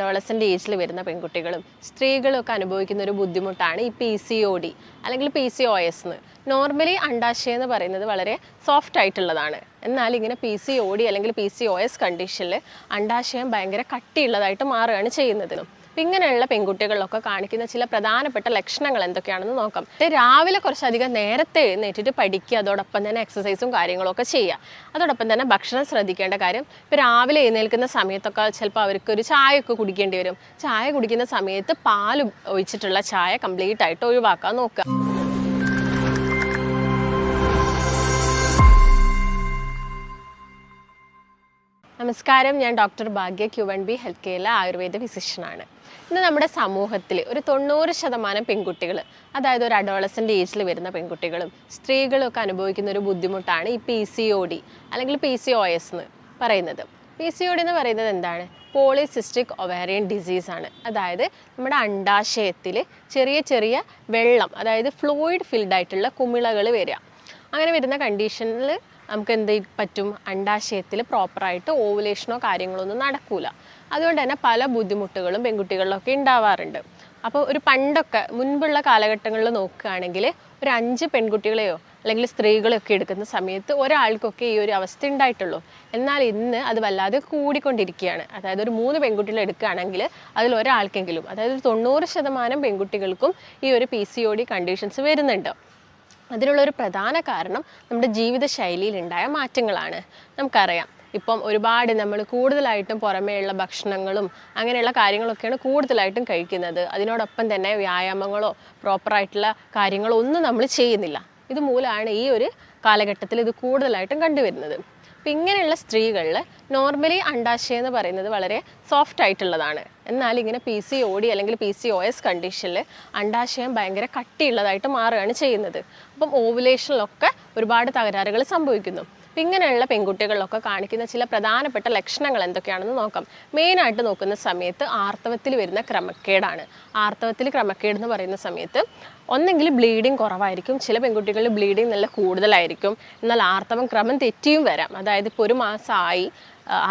Adolescent ഏജിൽ വരുന്ന പെൺകുട്ടികളും സ്ത്രീകളും ഒക്കെ അനുഭവിക്കുന്ന ഒരു ബുദ്ധിമുട്ടാണ് ഈ പി സി ഒ ഡി അല്ലെങ്കിൽ പി സി ഒ എസ് എന്ന് നോർമലി അണ്ടാശയം എന്ന് പറയുന്നത് വളരെ സോഫ്റ്റ് ആയിട്ടുള്ളതാണ്. എന്നാൽ ഇങ്ങനെ പി സി ഒ ഡി അല്ലെങ്കിൽ പി സി ഒ എസ് കണ്ടീഷനിൽ അണ്ടാശയം ഭയങ്കര കട്ടിയുള്ളതായിട്ട് മാറുകയാണ് ചെയ്യുന്നത്. ഇങ്ങനെയുള്ള പെൺകുട്ടികളിലൊക്കെ കാണിക്കുന്ന ചില പ്രധാനപ്പെട്ട ലക്ഷണങ്ങൾ എന്തൊക്കെയാണെന്ന് നോക്കാം. രാവിലെ കുറച്ചധികം നേരത്തെ എഴുന്നേറ്റിട്ട് പഠിക്കുക അതോടൊപ്പം തന്നെ എക്സസൈസും കാര്യങ്ങളൊക്കെ ചെയ്യുക. അതോടൊപ്പം തന്നെ ഭക്ഷണം ശ്രദ്ധിക്കേണ്ട കാര്യം ഇപ്പോൾ രാവിലെ എഴുന്നേൽക്കുന്ന സമയത്തൊക്കെ ചിലപ്പോൾ അവർക്ക് ഒരു ചായ ഒക്കെ കുടിക്കേണ്ടി വരും. ചായ കുടിക്കുന്ന സമയത്ത് പാൽ ഒഴിച്ചിട്ടുള്ള ചായ കംപ്ലീറ്റ് ആയിട്ട് ഒഴിവാക്കാൻ നോക്കുക. നമസ്കാരം. ഞാൻ doctor Bhagya Q one B health കെയറിലെ Ayurveda ഫിസിഷ്യനാണ് ഇന്ന് നമ്മുടെ സമൂഹത്തിൽ ഒരു തൊണ്ണൂറ് ശതമാനം പെൺകുട്ടികൾ അതായത് ഒരു അഡോളസന്റ് ഏജിൽ വരുന്ന പെൺകുട്ടികളും സ്ത്രീകളും ഒക്കെ അനുഭവിക്കുന്ന ഒരു ബുദ്ധിമുട്ടാണ് ഈ പി സി ഒ ഡി അല്ലെങ്കിൽ പി സി ഒ എസ് എന്ന് പറയുന്നത്. പി സി ഒ ഡി എന്ന് പറയുന്നത് എന്താണ്? പോളിസിസ്റ്റിക് ഒവേറിയൻ ഡിസീസ് ആണ്. അതായത് നമ്മുടെ അണ്ടാശയത്തിൽ ചെറിയ ചെറിയ വെള്ളം അതായത് ഫ്ലൂയിഡ് ഫിൽഡ് ആയിട്ടുള്ള കുമിളകൾ വരിക. അങ്ങനെ വരുന്ന കണ്ടീഷനിൽ നമുക്ക് എന്ത് പറ്റും അണ്ടാശയത്തിൽ പ്രോപ്പറായിട്ട് ഓവുലേഷനോ കാര്യങ്ങളോ ഒന്നും നടക്കൂല. അതുകൊണ്ട് തന്നെ പല ബുദ്ധിമുട്ടുകളും പെൺകുട്ടികളിലൊക്കെ ഉണ്ടാവാറുണ്ട്. അപ്പോൾ ഒരു പണ്ടൊക്കെ മുൻപുള്ള കാലഘട്ടങ്ങളിൽ നോക്കുകയാണെങ്കിൽ ഒരു അഞ്ച് പെൺകുട്ടികളെയോ അല്ലെങ്കിൽ സ്ത്രീകളെയൊക്കെ എടുക്കുന്ന സമയത്ത് ഒരാൾക്കൊക്കെ ഈ ഒരു അവസ്ഥ ഉണ്ടായിട്ടുള്ളൂ. എന്നാൽ ഇന്ന് അത് വല്ലാതെ കൂടിക്കൊണ്ടിരിക്കുകയാണ്. അതായത് ഒരു മൂന്ന് പെൺകുട്ടികൾ എടുക്കുകയാണെങ്കിൽ അതിൽ ഒരാൾക്കെങ്കിലും അതായത് ഒരു തൊണ്ണൂറ് ശതമാനം പെൺകുട്ടികൾക്കും ഈ ഒരു P C O D conditions വരുന്നുണ്ട്. അതിനുള്ളൊരു പ്രധാന കാരണം നമ്മുടെ ജീവിതശൈലിയിലുണ്ടായ മാറ്റങ്ങളാണ്. നമുക്കറിയാം. ഇപ്പം ഒരുപാട് നമ്മൾ കൂടുതലായിട്ടും പുറമേയുള്ള ഭക്ഷണങ്ങളും അങ്ങനെയുള്ള കാര്യങ്ങളൊക്കെയാണ് കൂടുതലായിട്ടും കഴിക്കുന്നത്. അതിനോടൊപ്പം തന്നെ വ്യായാമങ്ങളോ പ്രോപ്പറായിട്ടുള്ള കാര്യങ്ങളോ ഒന്നും നമ്മൾ ചെയ്യുന്നില്ല. ഇത് മൂലമാണ് ഈ ഒരു കാലഘട്ടത്തിൽ ഇത് കൂടുതലായിട്ടും കണ്ടുവരുന്നത്. അപ്പം ഇങ്ങനെയുള്ള സ്ത്രീകളിൽ നോർമലി അണ്ടാശയം എന്ന് പറയുന്നത് വളരെ സോഫ്റ്റ് ആയിട്ടുള്ളതാണ്. എന്നാൽ ഇങ്ങനെ പി സി ഒ ഡി അല്ലെങ്കിൽ പി സി ഒ എസ് കണ്ടീഷനിൽ അണ്ടാശയം ഭയങ്കര കട്ടിയുള്ളതായിട്ട് മാറുകയാണ് ചെയ്യുന്നത്. അപ്പം ഓവുലേഷനിലൊക്കെ ഒരുപാട് തകരാറുകൾ സംഭവിക്കുന്നു. അപ്പം ഇങ്ങനെയുള്ള പെൺകുട്ടികളിലൊക്കെ കാണിക്കുന്ന ചില പ്രധാനപ്പെട്ട ലക്ഷണങ്ങൾ എന്തൊക്കെയാണെന്ന് നോക്കാം. മെയിനായിട്ട് നോക്കുന്ന സമയത്ത് ആർത്തവത്തിൽ വരുന്ന ക്രമക്കേടാണ്. ആർത്തവത്തിൽ ക്രമക്കേട് എന്ന് പറയുന്ന സമയത്ത് ഒന്നെങ്കിൽ ബ്ലീഡിങ് കുറവായിരിക്കും. ചില പെൺകുട്ടികളിൽ ബ്ലീഡിങ് നല്ല കൂടുതലായിരിക്കും. എന്നാൽ ആർത്തവം ക്രമം തെറ്റിയും വരാം. അതായത് ഇപ്പോൾ ഒരു മാസമായി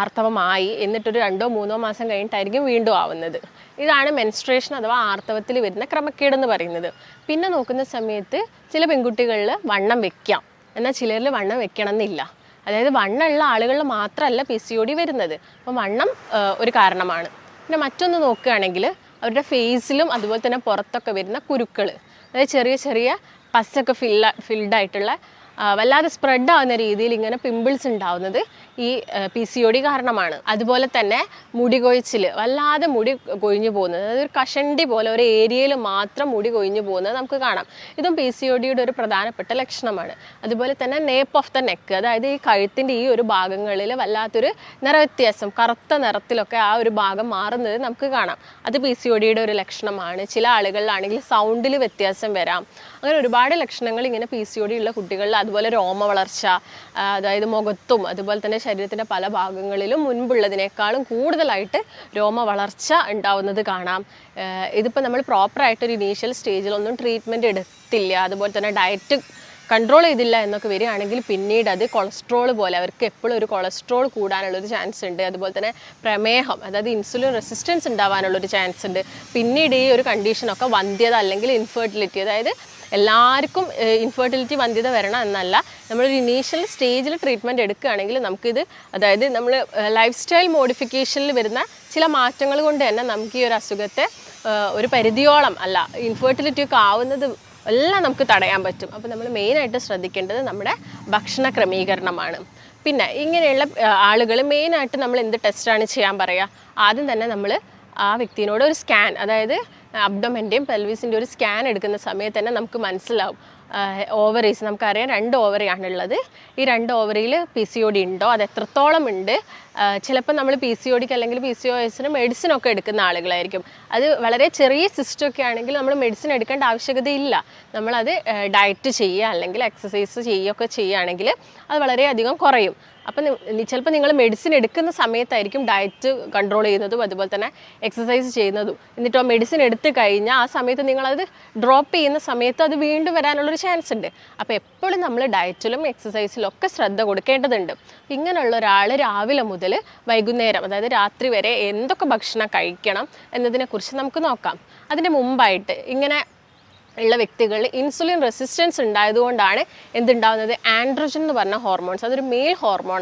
ആർത്തവമായി എന്നിട്ടൊരു രണ്ടോ മൂന്നോ മാസം കഴിഞ്ഞിട്ടായിരിക്കും വീണ്ടും ആവുന്നത്. ഇതാണ് മെൻസ്ട്രേഷൻ അഥവാ ആർത്തവത്തിൽ വരുന്ന ക്രമക്കേടെന്ന് പറയുന്നത്. പിന്നെ നോക്കുന്ന സമയത്ത് ചില പെൺകുട്ടികളിൽ വണ്ണം വെക്കാം. എന്നാൽ ചിലരിൽ വണ്ണം വെക്കണം എന്നില്ല അതായത് വണ്ണമുള്ള ആളുകളിൽ മാത്രമല്ല പി സി ഒ ഡി വരുന്നത്. അപ്പം വണ്ണം ഒരു കാരണമാണ്. പിന്നെ മറ്റൊന്ന് നോക്കുകയാണെങ്കിൽ അവരുടെ ഫേസിലും അതുപോലെ തന്നെ പുറത്തൊക്കെ വരുന്ന കുരുക്കൾ. അതായത് ചെറിയ ചെറിയ പസ്സൊക്കെ ഫില്ല ഫിൽഡ് ആയിട്ടുള്ള ആ, വല്ലാതെ സ്പ്രെഡ് ആവുന്ന രീതിയിൽ ഇങ്ങനെ പിമ്പിൾസ് ഉണ്ടാവുന്നത് ഈ പി സി ഒ ഡി കാരണമാണ്. അതുപോലെ തന്നെ മുടി കൊഴിച്ചിൽ വല്ലാതെ മുടി കൊഴിഞ്ഞു പോകുന്നത്. അതായത് ഒരു കഷണ്ടി പോലെ ഒരു ഏരിയയിൽ മാത്രം മുടി കൊഴിഞ്ഞു പോകുന്നത് നമുക്ക് കാണാം. ഇതും പി സി ഒ ഡിയുടെ ഒരു പ്രധാനപ്പെട്ട ലക്ഷണമാണ്. അതുപോലെ തന്നെ നേപ്പ് ഓഫ് ദ നെക്ക് അതായത് ഈ കഴുത്തിന്റെ ഈ ഒരു ഭാഗങ്ങളിൽ വല്ലാത്തൊരു നിറവ്യത്യാസം കറുത്ത നിറത്തിലൊക്കെ ആ ഒരു ഭാഗം മാറുന്നത് നമുക്ക് കാണാം. അത് പി സി ഒ ഡിയുടെ ഒരു ലക്ഷണമാണ്. ചില ആളുകളിലാണെങ്കിൽ സൗണ്ടിൽ വ്യത്യാസം വരാം. അങ്ങനെ ഒരുപാട് ലക്ഷണങ്ങൾ ഇങ്ങനെ പി സി ഒ ഡി ഉള്ള കുട്ടികളിൽ അതുപോലെ രോമ വളർച്ച അതായത് മുഖത്തും അതുപോലെ തന്നെ ശരീരത്തിന്റെ പല ഭാഗങ്ങളിലും മുൻപുള്ളതിനേക്കാളും കൂടുതലായിട്ട് രോമ വളർച്ച ഉണ്ടാവുന്നത് കാണാം. ഇതിപ്പോൾ നമ്മൾ പ്രോപ്പറായിട്ടൊരു ഇനീഷ്യൽ സ്റ്റേജിലൊന്നും ട്രീറ്റ്മെന്റ് എടുത്തില്ല. അതുപോലെ തന്നെ ഡയറ്റ് കൺട്രോൾ ചെയ്തില്ല എന്നൊക്കെ വരികയാണെങ്കിൽ പിന്നീട് അത് കൊളസ്ട്രോൾ പോലെ അവർക്ക് എപ്പോഴും ഒരു കൊളസ്ട്രോൾ കൂടാനുള്ളൊരു ചാൻസ് ഉണ്ട്. അതുപോലെ തന്നെ പ്രമേഹം അതായത് ഇൻസുലിൻ റെസിസ്റ്റൻസ് ഉണ്ടാവാനുള്ളൊരു ചാൻസ് ഉണ്ട്. പിന്നീട് ഈ ഒരു കണ്ടീഷനൊക്കെ വന്ധ്യത അല്ലെങ്കിൽ ഇൻഫെർട്ടിലിറ്റി അതായത് എല്ലാവർക്കും ഇൻഫെർട്ടിലിറ്റി വന്ധ്യത വരണം എന്നല്ല. നമ്മളൊരു ഇനീഷ്യൽ സ്റ്റേജിൽ ട്രീറ്റ്മെന്റ് എടുക്കുകയാണെങ്കിൽ നമുക്കിത് അതായത് നമ്മൾ ലൈഫ് സ്റ്റൈൽ മോഡിഫിക്കേഷനിൽ വരുന്ന ചില മാറ്റങ്ങൾ കൊണ്ട് തന്നെ നമുക്ക് ഈ ഒരു അസുഖത്തെ ഒരു പരിധിയോളം അല്ല ഇൻഫെർട്ടിലിറ്റി ഒക്കെ ആവുന്നത് എല്ലാം നമുക്ക് തടയാൻ പറ്റും. അപ്പോൾ നമ്മൾ മെയിനായിട്ട് ശ്രദ്ധിക്കേണ്ടത് നമ്മുടെ ഭക്ഷണ ക്രമീകരണമാണ്. പിന്നെ ഇങ്ങനെയുള്ള ആളുകൾ മെയിനായിട്ട് നമ്മൾ എന്ത് ടെസ്റ്റാണ് ചെയ്യാൻ പറയുക ആദ്യം തന്നെ നമ്മൾ ആ വ്യക്തിനോട് ഒരു സ്കാൻ അതായത് അബ്ഡൊമന്റെയും പെൽവിസിന്റെ ഒരു സ്കാൻ എടുക്കുന്ന സമയത്ത് തന്നെ നമുക്ക് മനസ്സിലാവും. ഓവറീസ് നമുക്കറിയാം രണ്ട് ഓവറിയാണുള്ളത് ഈ രണ്ട് ഓവറിയിൽ പി സി ഒ ഡി ഉണ്ടോ? അത് എത്രത്തോളം ഉണ്ട്? ചിലപ്പോൾ നമ്മൾ പി സി ഒടിക്ക് അല്ലെങ്കിൽ പി സി ഒ എസിന് മെഡിസിൻ ഒക്കെ എടുക്കുന്ന ആളുകളായിരിക്കും. അത് വളരെ ചെറിയ സിസ്റ്റം ഒക്കെ ആണെങ്കിൽ നമ്മൾ മെഡിസിൻ എടുക്കേണ്ട ആവശ്യകതയില്ല നമ്മളത് ഡയറ്റ് ചെയ്യുക അല്ലെങ്കിൽ എക്സസൈസ് ചെയ്യുകയൊക്കെ ചെയ്യുകയാണെങ്കിൽ അത് വളരെയധികം കുറയും. അപ്പം ചിലപ്പോൾ നിങ്ങൾ മെഡിസിൻ എടുക്കുന്ന സമയത്തായിരിക്കും ഡയറ്റ് കൺട്രോൾ ചെയ്യുന്നതും അതുപോലെ തന്നെ എക്സസൈസ് ചെയ്യുന്നതും. എന്നിട്ട് ആ മെഡിസിൻ എടുത്തു കഴിഞ്ഞാൽ ആ സമയത്ത് നിങ്ങളത് ഡ്രോപ്പ് ചെയ്യുന്ന സമയത്ത് അത് വീണ്ടും വരാനുള്ളൊരു ചാൻസ് ഉണ്ട്. അപ്പോൾ എപ്പോഴും നമ്മൾ ഡയറ്റിലും എക്സസൈസിലും ഒക്കെ ശ്രദ്ധ കൊടുക്കേണ്ടതുണ്ട്. ഇങ്ങനെയുള്ള ഒരാൾ രാവിലെ മുതൽ വൈകുന്നേരം അതായത് രാത്രി വരെ എന്തൊക്കെ ഭക്ഷണം കഴിക്കണം എന്നതിനെക്കുറിച്ച് നമുക്ക് നോക്കാം. അതിന് മുമ്പായിട്ട് ഇങ്ങനെ ഉള്ള വ്യക്തികളിൽ ഇൻസുലിൻ റെസിസ്റ്റൻസ് ഉണ്ടായതുകൊണ്ടാണ് എന്തുണ്ടാവുന്നത്? ആൻഡ്രോജൻ എന്ന് പറഞ്ഞ ഹോർമോൺസ് അതൊരു മെയിൽ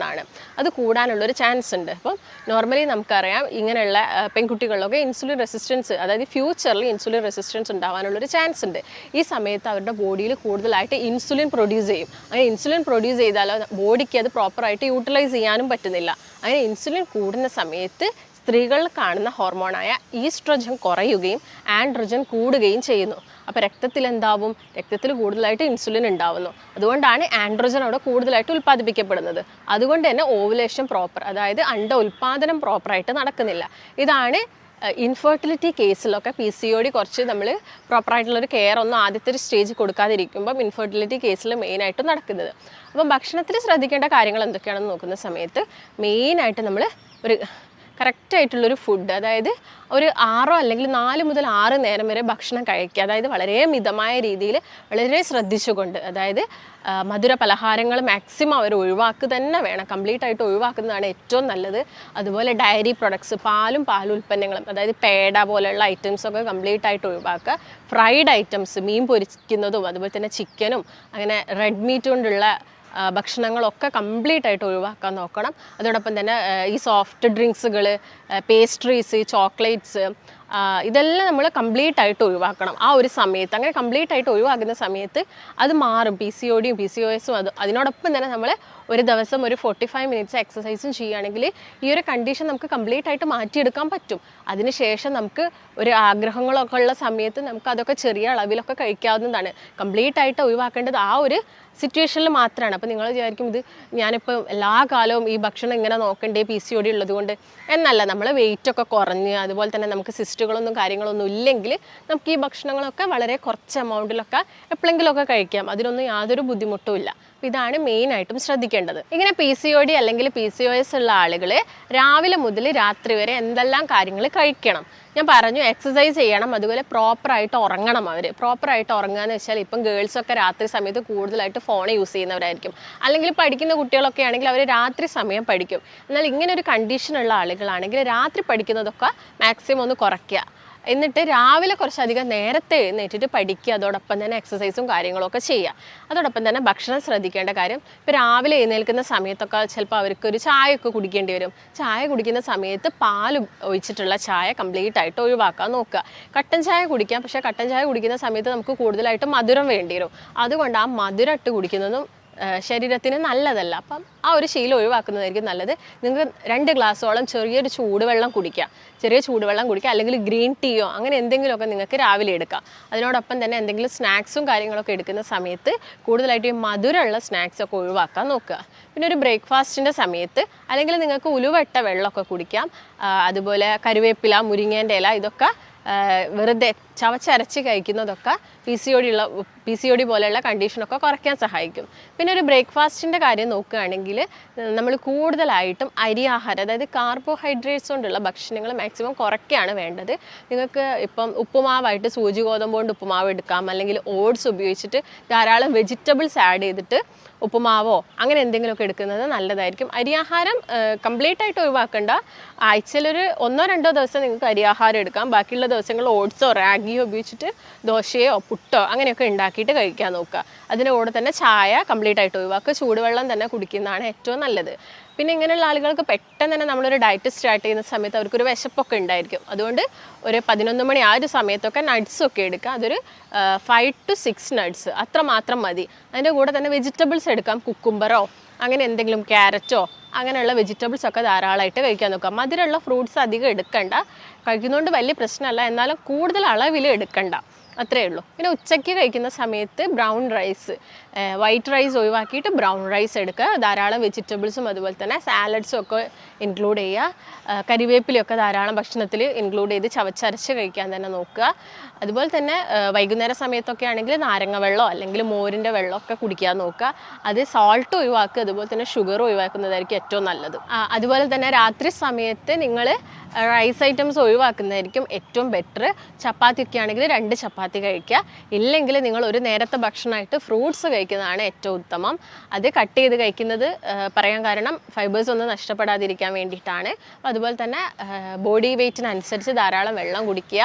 ആണ് അത് കൂടാനുള്ളൊരു ചാൻസ് ഉണ്ട്. അപ്പം നോർമലി നമുക്കറിയാം ഇങ്ങനെയുള്ള പെൺകുട്ടികളിലൊക്കെ ഇൻസുലിൻ റെസിസ്റ്റൻസ് അതായത് ഫ്യൂച്ചറിൽ ഇൻസുലിൻ റെസിസ്റ്റൻസ് ഉണ്ടാവാനുള്ളൊരു ചാൻസ് ഉണ്ട്. ഈ സമയത്ത് അവരുടെ ബോഡിയിൽ കൂടുതലായിട്ട് ഇൻസുലിൻ പ്രൊഡ്യൂസ് ചെയ്യും. അങ്ങനെ ഇൻസുലിൻ പ്രൊഡ്യൂസ് ചെയ്താൽ ബോഡിക്ക് അത് പ്രോപ്പറായിട്ട് യൂട്ടിലൈസ് ചെയ്യാനും പറ്റുന്നില്ല. അങ്ങനെ ഇൻസുലിൻ കൂടുന്ന സമയത്ത് സ്ത്രീകളിൽ കാണുന്ന ഹോർമോണായ ഈസ്ട്രജൻ കുറയുകയും ആൻഡ്രജൻ കൂടുകയും ചെയ്യുന്നു. അപ്പോൾ രക്തത്തിൽ എന്താവും? രക്തത്തിൽ കൂടുതലായിട്ട് ഇൻസുലിൻ ഉണ്ടാവുന്നു. അതുകൊണ്ടാണ് ആൻഡ്രോജൻ അവിടെ കൂടുതലായിട്ട് ഉൽപ്പാദിപ്പിക്കപ്പെടുന്നത്. അതുകൊണ്ട് തന്നെ ഓവുലേഷൻ പ്രോപ്പർ അതായത് അണ്ട ഉൽപ്പാദനം പ്രോപ്പറായിട്ട് നടക്കുന്നില്ല. ഇതാണ് ഇൻഫെർട്ടിലിറ്റി കേസിലൊക്കെ പി സി ഒ ഡി കുറച്ച് നമ്മൾ പ്രോപ്പറായിട്ടുള്ളൊരു കെയർ ഒന്നും ആദ്യത്തെ ഒരു സ്റ്റേജ് കൊടുക്കാതിരിക്കുമ്പം ഇൻഫെർട്ടിലിറ്റി കേസിൽ മെയിനായിട്ട് നടക്കുന്നത്. അപ്പം ഭക്ഷണത്തിൽ ശ്രദ്ധിക്കേണ്ട കാര്യങ്ങൾ എന്തൊക്കെയാണെന്ന് നോക്കുന്ന സമയത്ത് മെയിനായിട്ട് നമ്മൾ ഒരു കറക്റ്റ് ആയിട്ടുള്ളൊരു ഫുഡ് അതായത് ഒരു ആറോ അല്ലെങ്കിൽ നാല് മുതൽ ആറ് നേരം വരെ ഭക്ഷണം കഴിക്കുക. അതായത് വളരെ മിതമായ രീതിയിൽ വളരെ ശ്രദ്ധിച്ചുകൊണ്ട് അതായത് മധുര പലഹാരങ്ങൾ മാക്സിമം അവർ ഒഴിവാക്കുക തന്നെ വേണം. കംപ്ലീറ്റ് ആയിട്ട് ഒഴിവാക്കുന്നതാണ് ഏറ്റവും നല്ലത്. അതുപോലെ ഡയറി പ്രൊഡക്ട്സ് പാലും പാൽ ഉൽപ്പന്നങ്ങളും അതായത് പേട പോലെയുള്ള ഐറ്റംസൊക്കെ കംപ്ലീറ്റ് ആയിട്ട് ഒഴിവാക്കുക. ഫ്രൈഡ് ഐറ്റംസ് മീൻ പൊരിക്കുന്നതും അതുപോലെ തന്നെ ചിക്കനും അങ്ങനെ റെഡ് മീറ്റ് കൊണ്ടുള്ള ഭക്ഷണങ്ങളൊക്കെ കംപ്ലീറ്റ് ആയിട്ട് ഒഴിവാക്കാൻ നോക്കണം. അതോടൊപ്പം തന്നെ ഈ സോഫ്റ്റ് ഡ്രിങ്ക്സുകൾ പേസ്ട്രീസ് ചോക്ലേറ്റ്സ് ഇതെല്ലാം നമ്മൾ കംപ്ലീറ്റ് ആയിട്ട് ഒഴിവാക്കണം. ആ ഒരു സമയത്ത് അങ്ങനെ കംപ്ലീറ്റ് ആയിട്ട് ഒഴിവാക്കുന്ന സമയത്ത് അത് മാറും. പി സി ഒ ഡിയും പി സി ഒ എസും അത് അതിനോടൊപ്പം തന്നെ നമ്മൾ ഒരു ദിവസം ഒരു ഫോർട്ടി ഫൈവ് മിനിറ്റ്സ് എക്സസൈസും ചെയ്യുകയാണെങ്കിൽ ഈ ഒരു കണ്ടീഷൻ നമുക്ക് കംപ്ലീറ്റ് ആയിട്ട് മാറ്റിയെടുക്കാൻ പറ്റും. അതിനുശേഷം നമുക്ക് ഒരു ആഗ്രഹങ്ങളൊക്കെ ഉള്ള സമയത്ത് നമുക്ക് അതൊക്കെ ചെറിയ അളവിലൊക്കെ കഴിക്കാവുന്നതാണ്. കംപ്ലീറ്റ് ആയിട്ട് ഒഴിവാക്കേണ്ടത് ആ ഒരു സിറ്റുവേഷനിൽ മാത്രമാണ് അപ്പോൾ നിങ്ങൾ വിചാരിക്കും ഇത് ഞാനിപ്പോൾ എല്ലാ കാലവും ഈ ഭക്ഷണം ഇങ്ങനെ നോക്കണ്ടേ പി സി ഒ ഡി ഉള്ളത് കൊണ്ട് എന്നല്ല നമ്മൾ വെയിറ്റ് ഒക്കെ കുറഞ്ഞ് അതുപോലെ തന്നെ നമുക്ക് സിസ്റ്റുകളൊന്നും കാര്യങ്ങളൊന്നും ഇല്ലെങ്കിൽ നമുക്ക് ഈ ഭക്ഷണങ്ങളൊക്കെ വളരെ കുറച്ച് എമൗണ്ടിലൊക്കെ എപ്പോഴെങ്കിലുമൊക്കെ കഴിക്കാം. അതിനൊന്നും യാതൊരു ബുദ്ധിമുട്ടും ഇല്ല. ഇതാണ് മെയിനായിട്ടും ശ്രദ്ധിക്കേണ്ടത്. ഇങ്ങനെ പി സി ഒ ഡി അല്ലെങ്കിൽ പി സി ഒ എസ് ഉള്ള ആളുകൾ രാവിലെ മുതൽ രാത്രി വരെ എന്തെല്ലാം കാര്യങ്ങൾ കഴിക്കണം. ഞാൻ പറഞ്ഞു എക്സസൈസ് ചെയ്യണം അതുപോലെ പ്രോപ്പറായിട്ട് ഉറങ്ങണം അവർ പ്രോപ്പറായിട്ട് ഉറങ്ങുക എന്ന് വെച്ചാൽ ഇപ്പം ഗേൾസൊക്കെ രാത്രി സമയത്ത് കൂടുതലായിട്ട് ഫോൺ യൂസ് ചെയ്യുന്നവരായിരിക്കും. അല്ലെങ്കിൽ പഠിക്കുന്ന കുട്ടികളൊക്കെ ആണെങ്കിൽ അവർ രാത്രി സമയം പഠിക്കും. എന്നാൽ ഇങ്ങനെ ഒരു കണ്ടീഷനുള്ള ആളുകളാണെങ്കിൽ രാത്രി പഠിക്കുന്നതൊക്കെ മാക്സിമം ഒന്ന് കുറയ്ക്കുക. എന്നിട്ട് രാവിലെ കുറച്ചധികം നേരത്തെ എഴുന്നേറ്റിട്ട് പഠിക്കുക അതോടൊപ്പം തന്നെ എക്സസൈസും കാര്യങ്ങളൊക്കെ ചെയ്യുക. അതോടൊപ്പം തന്നെ ഭക്ഷണം ശ്രദ്ധിക്കേണ്ട കാര്യം ഇപ്പോൾ രാവിലെ എഴുന്നേൽക്കുന്ന സമയത്തൊക്കെ ചിലപ്പോൾ അവർക്ക് ഒരു ചായ ഒക്കെ കുടിക്കേണ്ടി വരും. ചായ കുടിക്കുന്ന സമയത്ത് പാൽ ഒഴിച്ചിട്ടുള്ള ചായ കംപ്ലീറ്റ് ആയിട്ട് ഒഴിവാക്കാൻ നോക്കുക. കട്ടൻ ചായ കുടിക്കാം പക്ഷേ കട്ടൻ ചായ കുടിക്കുന്ന സമയത്ത് നമുക്ക് കൂടുതലായിട്ട് മധുരം വേണ്ടി വരും. അതുകൊണ്ട് ആ മധുരം ഇട്ട് കുടിക്കുന്നതും ശരീരത്തിന് നല്ലതല്ല. അപ്പം ആ ഒരു ശീലം ഒഴിവാക്കുന്നതായിരിക്കും നല്ലത്. നിങ്ങൾക്ക് രണ്ട് ഗ്ലാസ്സോളം ചെറിയൊരു ചൂടുവെള്ളം കുടിക്കുക. ചെറിയ ചൂടുവെള്ളം കുടിക്കുക. അല്ലെങ്കിൽ ഗ്രീൻ ടീയോ അങ്ങനെ എന്തെങ്കിലുമൊക്കെ നിങ്ങൾക്ക് രാവിലെ എടുക്കാം. അതിനോടൊപ്പം തന്നെ എന്തെങ്കിലും സ്നാക്സും കാര്യങ്ങളൊക്കെ എടുക്കുന്ന സമയത്ത് കൂടുതലായിട്ട് ഈ മധുരമുള്ള സ്നാക്സൊക്കെ ഒഴിവാക്കാൻ നോക്കുക. പിന്നെ ഒരു ബ്രേക്ക്ഫാസ്റ്റിന്റെ സമയത്ത് അല്ലെങ്കിൽ നിങ്ങൾക്ക് ഉലുവട്ട വെള്ളമൊക്കെ കുടിക്കാം. അതുപോലെ കരുവേപ്പില മുരിങ്ങേന്റെ ഇല ഇതൊക്കെ വെറുതെ ചവച്ചരച്ച് കഴിക്കുന്നതൊക്കെ പി സി ഒ ഡി ഉള്ള പി സി ഒ ഡി പോലെയുള്ള കണ്ടീഷനൊക്കെ കുറയ്ക്കാൻ സഹായിക്കും. പിന്നെ ഒരു ബ്രേക്ക്ഫാസ്റ്റിന്റെ കാര്യം നോക്കുകയാണെങ്കിൽ നമ്മൾ കൂടുതലായിട്ടും അരി ആഹാരം അതായത് കാർബോഹൈഡ്രേറ്റ്സ് കൊണ്ടുള്ള ഭക്ഷണങ്ങൾ മാക്സിമം കുറയ്ക്കുകയാണ് വേണ്ടത്. നിങ്ങൾക്ക് ഇപ്പം ഉപ്പുമാവായിട്ട് സൂചി ഗോതമ്പ് കൊണ്ട് ഉപ്പുമാവ് എടുക്കാം അല്ലെങ്കിൽ ഓട്സ് ഉപയോഗിച്ചിട്ട് ധാരാളം വെജിറ്റബിൾസ് ആഡ് ചെയ്തിട്ട് ഉപ്പുമാവോ അങ്ങനെ എന്തെങ്കിലുമൊക്കെ എടുക്കുന്നത് നല്ലതായിരിക്കും. അരിയാഹാരം കംപ്ലീറ്റ് ആയിട്ട് ഒഴിവാക്കേണ്ട. ആഴ്ചയിലൊരു ഒന്നോ രണ്ടോ ദിവസം നിങ്ങൾക്ക് അരിയാഹാരം എടുക്കാം. ബാക്കിയുള്ള ദിവസങ്ങൾ ഓട്സോ റാഗിയോ ഉപയോഗിച്ചിട്ട് ദോശയോ പുട്ടോ അങ്ങനെയൊക്കെ ഉണ്ടാക്കിയിട്ട് കഴിക്കാൻ നോക്കുക. അതിന്റെ കൂടെ തന്നെ ചായ കംപ്ലീറ്റ് ആയിട്ട് ഒഴിവാക്കുക. ചൂടുവെള്ളം തന്നെ കുടിക്കുന്നതാണ് ഏറ്റവും നല്ലത്. പിന്നെ ഇങ്ങനെയുള്ള ആളുകൾക്ക് പെട്ടെന്ന് തന്നെ നമ്മളൊരു ഡയറ്റ് സ്റ്റാർട്ട് ചെയ്യുന്ന സമയത്ത് അവർക്കൊരു വിശപ്പൊക്കെ ഉണ്ടായിരിക്കും. അതുകൊണ്ട് ഒരു പതിനൊന്ന് മണി ആ ഒരു സമയത്തൊക്കെ നട്ട്സ് ഒക്കെ എടുക്കുക. അതൊരു ഫൈവ് ടു സിക്സ് നട്ട്സ് അത്ര മാത്രം മതി. അതിന്റെ കൂടെ തന്നെ വെജിറ്റബിൾസ് എടുക്കാം. കുക്കുംബറോ അങ്ങനെ എന്തെങ്കിലും ക്യാരറ്റോ അങ്ങനെയുള്ള വെജിറ്റബിൾസ് ഒക്കെ ധാരാളമായിട്ട് കഴിക്കാൻ നോക്കുക. മധുരമുള്ള ഫ്രൂട്ട്സ് അധികം എടുക്കണ്ട. കഴിക്കുന്നതുകൊണ്ട് വലിയ പ്രശ്നമല്ല. എന്നാലും കൂടുതൽ അളവിൽ എടുക്കണ്ട. അത്രേ ഉള്ളൂ. പിന്നെ ഉച്ചയ്ക്ക് കഴിക്കുന്ന സമയത്ത് ബ്രൗൺ റൈസ് വൈറ്റ് റൈസ് ഒഴിവാക്കിയിട്ട് ബ്രൗൺ റൈസ് എടുക്കുക. ധാരാളം വെജിറ്റബിൾസും അതുപോലെ തന്നെ സാലഡ്സും ഒക്കെ ഇൻക്ലൂഡ് ചെയ്യുക. ആ, കരിവേപ്പിലയൊക്കെ ധാരാളം ഭക്ഷണത്തിൽ ഇൻക്ലൂഡ് ചെയ്ത് ചവച്ചരച്ച് കഴിക്കാൻ തന്നെ നോക്കുക. അതുപോലെ തന്നെ വൈകുന്നേര സമയത്തൊക്കെ ആണെങ്കിൽ നാരങ്ങ വെള്ളമോ അല്ലെങ്കിൽ മോരിന്റെ വെള്ളമൊക്കെ കുടിക്കാൻ നോക്കുക. അത് സോൾട്ട് ഒഴിവാക്കുക അതുപോലെ തന്നെ ഷുഗർ ഒഴിവാക്കുന്നതായിരിക്കും ഏറ്റവും നല്ലത്. അതുപോലെ തന്നെ രാത്രി സമയത്ത് നിങ്ങൾ റൈസ് ഐറ്റംസ് ഒഴിവാക്കുന്നതായിരിക്കും ഏറ്റവും ബെറ്റർ ചപ്പാത്തി ഒക്കെ ആണെങ്കിൽ രണ്ട് ചപ്പാത്തി കഴിക്കുക. ഇല്ലെങ്കിൽ നിങ്ങൾ ഒരു നേരത്തെ ഭക്ഷണമായിട്ട് ഫ്രൂട്ട്സ് കഴിക്കുക കഴിക്കുന്നതാണ് ഏറ്റവും ഉത്തമം. അത് കട്ട് ചെയ്ത് കഴിക്കുന്നത് പറയാൻ കാരണം ഫൈബേഴ്സ് ഒന്നും നഷ്ടപ്പെടാതിരിക്കാൻ വേണ്ടിയിട്ടാണ്. അതുപോലെ തന്നെ ബോഡി വെയ്റ്റിനനുസരിച്ച് ധാരാളം വെള്ളം കുടിക്കുക.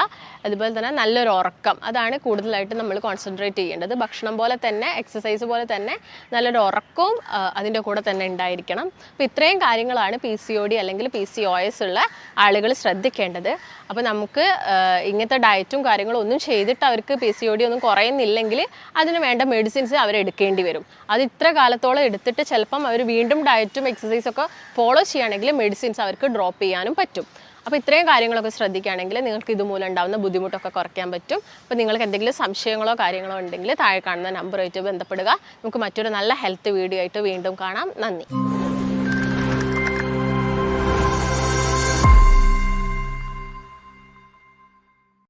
അതുപോലെ തന്നെ നല്ലൊരു ഉറക്കം. അതാണ് കൂടുതലായിട്ട് നമ്മൾ കോൺസെൻട്രേറ്റ് ചെയ്യേണ്ടത്. ഭക്ഷണം പോലെ തന്നെ എക്സസൈസ് പോലെ തന്നെ നല്ലൊരു ഉറക്കവും അതിന്റെ കൂടെ തന്നെ ഉണ്ടായിരിക്കണം. അപ്പോൾ ഇത്രയും കാര്യങ്ങളാണ് പി സി ഒ ഡി അല്ലെങ്കിൽ പി സി ഒ എസ് ഉള്ള ആളുകൾ ശ്രദ്ധിക്കേണ്ടത്. അപ്പോൾ നമുക്ക് ഇങ്ങനത്തെ ഡയറ്റും കാര്യങ്ങളും ഒന്നും ചെയ്തിട്ട് അവർക്ക് പി സി ഒ ഡി ഒന്നും കുറയുന്നില്ലെങ്കിൽ അതിന് വേണ്ട മെഡിസിൻസ് അവർ എടുക്കേണ്ടി വരും. അത് ഇത്ര കാലത്തോളം എടുത്തിട്ട് ചിലപ്പം അവർ വീണ്ടും ഡയറ്റും എക്സസൈസും ഒക്കെ ഫോളോ ചെയ്യുകയാണെങ്കിൽ മെഡിസിൻസ് അവർക്ക് ഡ്രോപ്പ് ചെയ്യാനും പറ്റും. അപ്പോൾ ഇത്രയും കാര്യങ്ങളൊക്കെ ശ്രദ്ധിക്കുകയാണെങ്കിൽ നിങ്ങൾക്ക് ഇതുമൂലം ഉണ്ടാകുന്ന ബുദ്ധിമുട്ടൊക്കെ കുറയ്ക്കാൻ പറ്റും. അപ്പോൾ നിങ്ങൾക്ക് എന്തെങ്കിലും സംശയങ്ങളോ കാര്യങ്ങളോ ഉണ്ടെങ്കിൽ താഴെ കാണുന്ന നമ്പറുമായിട്ട് ബന്ധപ്പെടുക. നമുക്ക് മറ്റൊരു നല്ല ഹെൽത്ത് വീഡിയോ ആയിട്ട് വീണ്ടും കാണാം. നന്ദി.